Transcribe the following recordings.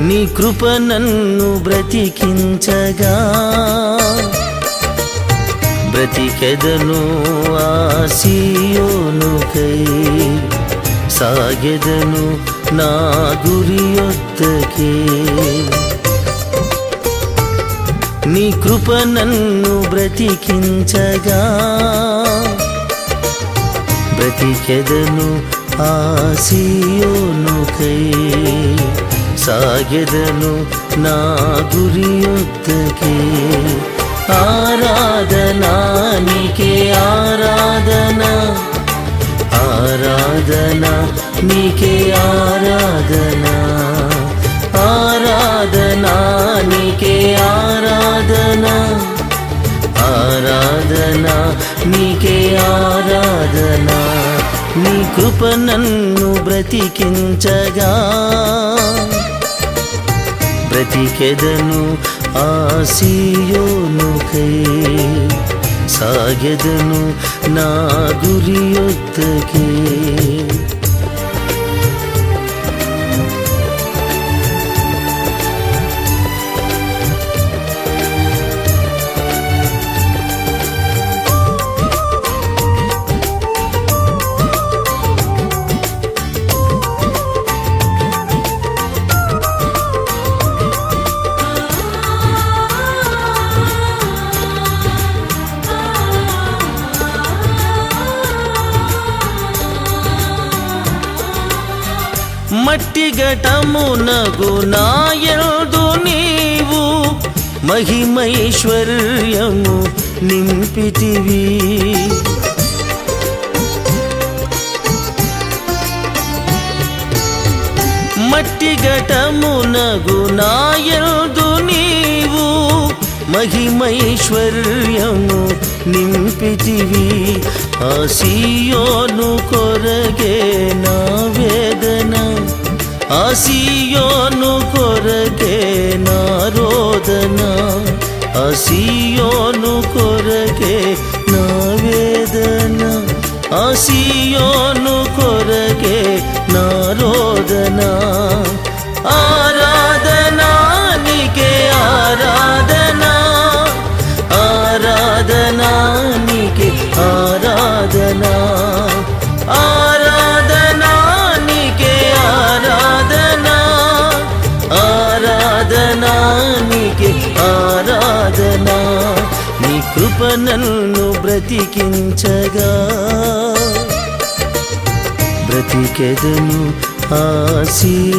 నీ కృప నన్ను బ్రతికించగా. బ్రతికెదను ఆసియోనుకై సాగెదను నా గురియొత్తకే నీ కృప నన్ను బ్రతికించగా. బ్రతికెదను ఆసియోనుకై సాగెదను నా గురి యొద్దకే ఆరాధనా నీకే ఆరాధనా నీకే ఆరాధనా. ఆరాధనా నీకే ఆరాధనా. ఆరాధనా నీకే ఆరాధనా. నీ కృప నన్ను బ్రతికించగా. బ్రతికెదను ఆసియోనుకై సాగెదను నా గురి మట్టి ఘటమునగు నాయదు నీవు. మహిమైశ్వర్యము నింపితివి. మట్టి ఘటమునగు నాయదు నీవు. మహిమైశ్వర్యము నింపితివి. ఆసియోను కొరగే నా వేదన. ఆసియోను కొరగే నా రోదన. ఆసియోను కొరగే నా వేదన. ఆసియోను ఆరాధనా నీకే ఆరాధనా నీ కృప నన్ను బ్రతికించగా. బ్రతికెదను ఆశీయునుకై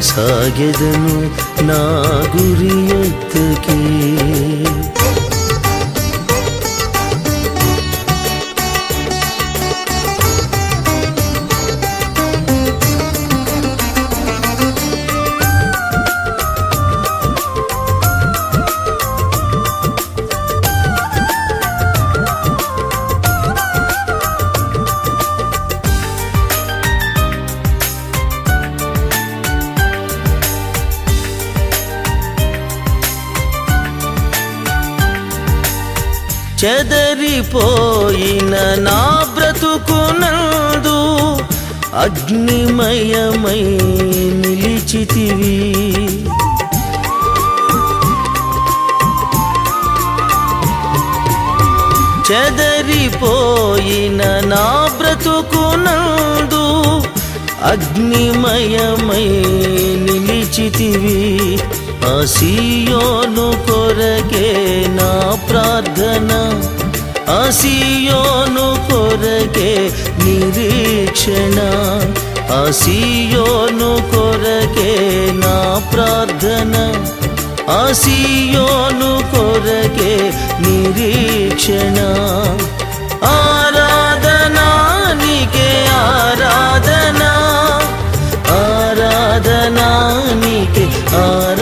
సాగెదను నా గురి చెదరిపోయిన నా బ్రతుకునందు అగ్నిమయమై నిలిచితివి. చెదరిపోయిన నా బ్రతుకునందు అగ్నిమయమై నిలిచితివి. ఆసియోను కొరకే నా ప్రార్థన అసియోను కొరకే నిరీక్షణ అసియోను కొరకే నా ప్రార్థన అసియోను కొరకే నిరీక్షణ. ఆరాధనా నీకే ఆరాధనా ఆరాధనా నీకే ఆరాధనా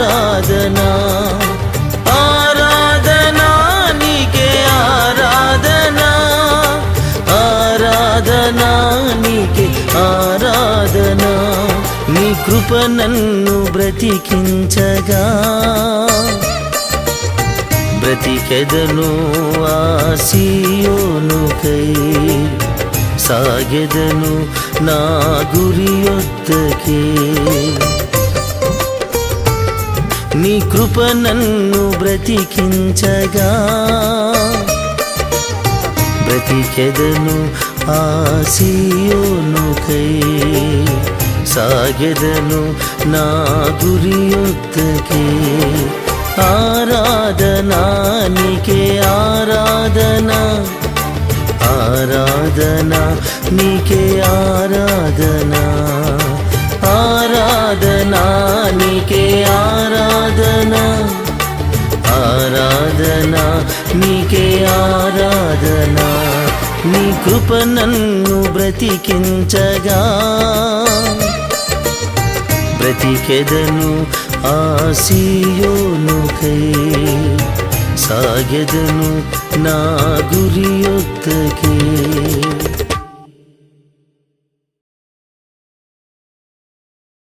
ఆరాధనా నీ కృప నన్ను బ్రతికించగా. బ్రతికెదను ఆసియోనుకై సాగెదను నా గురియొద్దకే నీ కృప నన్ను బ్రతికించగా. బ్రతికెదను ఆసియోనుకై సాగెదను నా గురియొద్దకే ఆరాధనా నీకే ఆరాధనా. ఆరాధనా నీకే నీ కృప నన్ను బ్రతికించగా. బ్రతికెదను ఆశీయోనుకై సాగెదను నా గురియొత్తకే